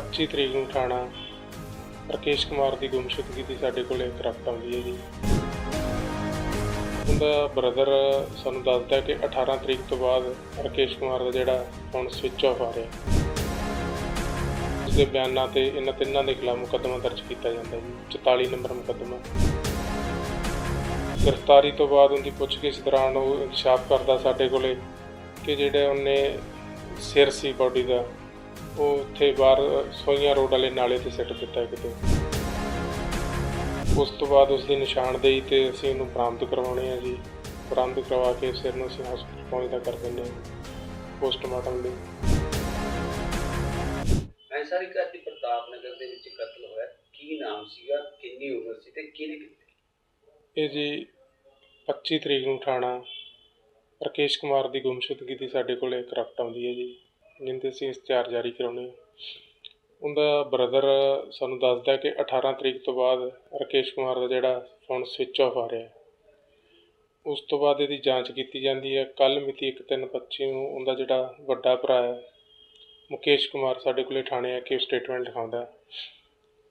25 ਤਰੀਕ ਨੂੰ ਥਾਣਾ ਰਕੇਸ਼ ਕੁਮਾਰ ਦੀ ਗੁੰਮਸ਼ੁਦਗੀ ਦੀ ਸਾਡੇ ਕੋਲ ਇੱਕ ਰਪਟ ਆਉਂਦੀ ਹੈ ਜੀ। ਉਹਦਾ ਬ੍ਰਦਰ ਸਾਨੂੰ ਦੱਸਦਾ ਕਿ 18 ਤਰੀਕ ਤੋਂ ਬਾਅਦ ਰਕੇਸ਼ ਕੁਮਾਰ ਦਾ ਜਿਹੜਾ ਫੋਨ ਸਵਿਚ ਆਫ ਆ ਰਿਹਾ। ਉਸਦੇ ਬਿਆਨਾਂ ਤੇ ਇਹਨਾਂ ਤਿੰਨਾਂ ਦੇ ਖਿਲਾਫ ਮੁਕੱਦਮਾ ਦਰਜ ਕੀਤਾ ਜਾਂਦਾ ਜੀ 44 ਨੰਬਰ ਮੁਕੱਦਮਾ। ਗ੍ਰਿਫਤਾਰੀ ਤੋਂ ਬਾਅਦ ਉਹਦੀ ਪੁੱਛਗਿੱਛ ਦੌਰਾਨ ਉਹ ਇਨਸਾਫ਼ ਕਰਦਾ ਸਾਡੇ ਕੋਲੇ ਕਿ ਜਿਹੜੇ ਉਹਨੇ ਸਿਰ ਸੀ ਬਾਡੀ ਦਾ ਉਹ ਉੱਥੇ ਬਾਹਰ ਸੋਈਆਂ ਰੋਡ ਵਾਲੇ ਨਾਲੇ ਤੇ ਸਿੱਟ ਦਿੱਤਾ ਕਿਤੇ। ਉਸ ਤੋਂ ਬਾਅਦ ਉਸ ਦੀ ਨਿਸ਼ਾਨਦੇਹੀ ਤੇ ਅਸੀਂ ਉਹਨੂੰ ਬਰਾਮਦ ਕਰਵਾਉਣੇ ਆ ਜੀ। ਬਰਾਮਦ ਕਰਵਾ ਕੇ ਸਿਰ ਨੂੰ ਅਸੀਂ ਹਸਪਤਾਲ ਪਹੁੰਚਦਾ ਕਰ ਦਿੰਦੇ ਹਾਂ ਪੋਸਟਮਾਰਟਮ ਲਈ। ਐਸਾ ਘਰ ਦੀ ਪ੍ਰਤਾਪ ਨਗਰ ਦੇ ਵਿੱਚ ਕਤਲ ਹੋਇਆ। ਕੀ ਨਾਮ ਸੀਗਾ? ਕਿੰਨੀ ਉਮਰ ਸੀ ਤੇ ਕਿਹਨੇ ਕੀਤੀ? ਇਹ ਜੀ 25 ਤਰੀਕ ਨੂੰ ਥਾਣਾ। ਰਕੇਸ਼ ਕੁਮਾਰ ਦੀ ਗੁੰਮਸ਼ੁਦਗੀ ਦੀ ਸਾਡੇ ਕੋਲੇ ਇੱਕ ਰਪਟ ਆਉਂਦੀ ਹੈ ਜੀ। ਜਿੰਦੇ ਅਸੀਂ ਇਸ਼ਤਿਹਾਰ ਜਾਰੀ ਕਰਾਉਣੇ ਉਹਦਾ ਬ੍ਰਦਰ ਸਾਨੂੰ ਦੱਸਦਾ ਕਿ 18 ਤਰੀਕ ਤੋਂ ਬਾਅਦ ਰਾਕੇਸ਼ ਕੁਮਾਰ ਦਾ ਜਿਹੜਾ ਫੋਨ ਸਵਿਚ ਆਫ ਆ ਰਿਹਾ ਉਸ ਤੋਂ ਬਾਅਦ ਇਹਦੀ ਜਾਂਚ ਕੀਤੀ ਜਾਂਦੀ ਹੈ। ਕੱਲ੍ਹ ਮਿਤੀ 1/3/25 ਨੂੰ ਉਹਦਾ ਜਿਹੜਾ ਵੱਡਾ ਭਰਾ ਹੈ, ਮੁਕੇਸ਼ ਕੁਮਾਰ ਸਾਡੇ ਕੋਲੇ ਥਾਣੇ ਆ ਕੇ ਸਟੇਟਮੈਂਟ ਲਿਖਾਉਂਦਾ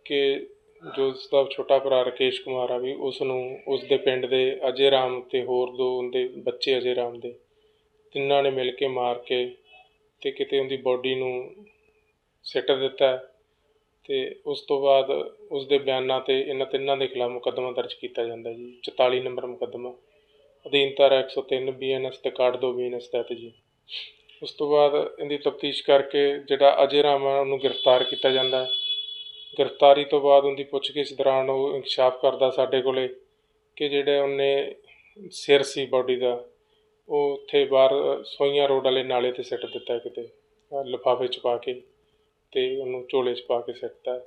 ਕਿ ਜੋ ਉਸ ਦਾ ਛੋਟਾ ਭਰਾ ਰਕੇਸ਼ ਕੁਮਾਰ ਆ ਵੀ ਉਸ ਨੂੰ ਉਸ ਦੇ ਪਿੰਡ ਦੇ ਅਜੇ ਰਾਮ ਤੇ ਹੋਰ ਦੋ ਉਹਦੇ ਬੱਚੇ ਅਜੇ ਰਾਮ ਦੇ ਤਿੰਨਾਂ ਨੇ ਮਿਲ ਕੇ ਮਾਰ ਕੇ ਅਤੇ ਕਿਤੇ ਉਹਦੀ ਬੋਡੀ ਨੂੰ ਸਿੱਟ ਦਿੱਤਾ ਅਤੇ ਉਸ ਤੋਂ ਬਾਅਦ ਉਸਦੇ ਬਿਆਨਾਂ ਤੇ ਇਹਨਾਂ ਤਿੰਨਾਂ ਦੇ ਖਿਲਾਫ ਮੁਕੱਦਮਾ ਦਰਜ ਕੀਤਾ ਜਾਂਦਾ ਜੀ 44 ਨੰਬਰ ਮੁਕੱਦਮਾ, ਅਧੀਨ ਧਾਰਾ ਇੱਕ ਸੌ ਤਿੰਨ ਬੀ 103 ਬੀਐਨਐਸ ਤੇ ਕਾਰਡ 2 ਬੀਐਨਐਸ ਤਹਿਤ ਜੀ। ਉਸ ਤੋਂ ਬਾਅਦ ਇਹਦੀ ਤਫਤੀਸ਼ ਕਰਕੇ ਜਿਹੜਾ ਅਜੇ ਰਾਮ ਹੈ ਉਹਨੂੰ ਗ੍ਰਿਫਤਾਰ ਕੀਤਾ ਜਾਂਦਾ ਗ੍ਰਿਫਤਾਰੀ ਤੋਂ ਬਾਅਦ ਉਹਦੀ ਪੁੱਛਗਿੱਛ ਦੌਰਾਨ ਉਹ ਇਨਕਸ਼ਾਫ ਕਰਦਾ ਸਾਡੇ ਕੋਲੇ ਕਿ ਜਿਹੜੇ ਉਹਨੇ ਸਿਰ ਸੀ ਬਾਡੀ ਦਾ ਉਹ ਉੱਥੇ ਬਾਹਰ ਸੋਈਆਂ ਰੋਡ ਵਾਲੇ ਨਾਲੇ ਤੇ ਸਿੱਟ ਦਿੱਤਾ ਕਿਤੇ ਲਿਫਾਫੇ ਚ ਪਾ ਕੇ ਤੇ ਉਹਨੂੰ ਝੋਲੇ ਚ ਪਾ ਕੇ ਸਿੱਟਤਾ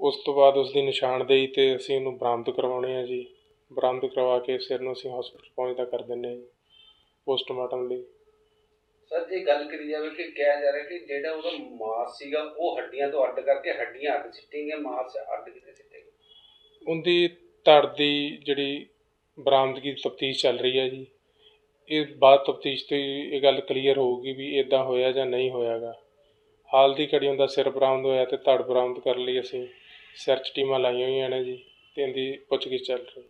ਉਸ ਤੋਂ ਬਾਅਦ ਉਸ ਦੀ ਨਿਸ਼ਾਨਦੇਹੀ ਤੇ ਅਸੀਂ ਉਹਨੂੰ ਬਰਾਮਦ ਕਰਵਾਉਣੇ ਆ ਜੀ। ਬਰਾਮਦ ਕਰਵਾ ਕੇ ਸਿਰ ਨੂੰ ਅਸੀਂ ਹਸਪਤਾਲ ਪਹੁੰਚਦਾ ਕਰ ਦਿੰਦੇ ਹਾਂ ਪੋਸਟਮਾਰਟਮ ਲਈ। ਸਰ ਜੇ ਗੱਲ ਕਰੀ ਜਾਵੇ ਕਿ ਕਿਹਾ ਜਾ ਰਿਹਾ ਕਿ ਜਿਹੜਾ ਉਹਦਾ ਮਾਸ ਸੀਗਾ ਉਹ ਹੱਡੀਆਂ ਤੋਂ ਅੱਡ ਕਰਕੇ ਹੱਡੀਆਂ ਅੱਡ ਸਿੱਟੇਂਗੇ ਮਾਸ ਅੱਡ ਕਿਤੇ ਸਿੱਟੇਂਗੇ? ਉਹਦੀ ਧੜ ਦੀ ਜਿਹੜੀ ਬਰਾਮਦਗੀ ਤਫਤੀਸ਼ ਚੱਲ ਰਹੀ ਹੈ ਜੀ। ਇਹ ਬਾਅਦ ਤਫਤੀਸ਼ ਤੇ ਇਹ ਗੱਲ ਕਲੀਅਰ ਹੋਊਗੀ ਵੀ ਇਦਾਂ ਹੋਇਆ ਜਾਂ ਨਹੀਂ ਹੋਇਆਗਾ। ਹਾਲ ਦੀ ਘੜੀ ਉਹਦਾ ਸਿਰ ਬਰਾਮਦ ਹੋਇਆ ਤੇ ਧੜ ਬਰਾਮਦ ਕਰਨ ਲਈ ਅਸੀਂ। ਸਰਚ ਟੀਮਾਂ ਲਾਈਆਂ ਹੋਈਆਂ ਨੇ ਜੀ ਤੇ ਇਹਦੀ ਪੁੱਛਗਿੱਛ ਚੱਲ ਰਹੀ।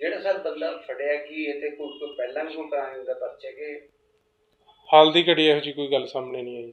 ਜਿਹੜਾ ਸਰ ਬੰਦਾ ਫੜਿਆ ਕੀ ਇਹ ਤੇ ਕੋਈ ਪਹਿਲਾਂ ਵੀ ਕੋਈ ਕਰਾਇਆ ਹੁੰਦਾ ਪਰਚੇ ਕਿ? ਹਾਲ ਦੀ ਘੜੀ ਇਹੋ ਜਿਹੀ ਕੋਈ ਗੱਲ ਸਾਹਮਣੇ ਨਹੀਂ ਆਈ ਜੀ।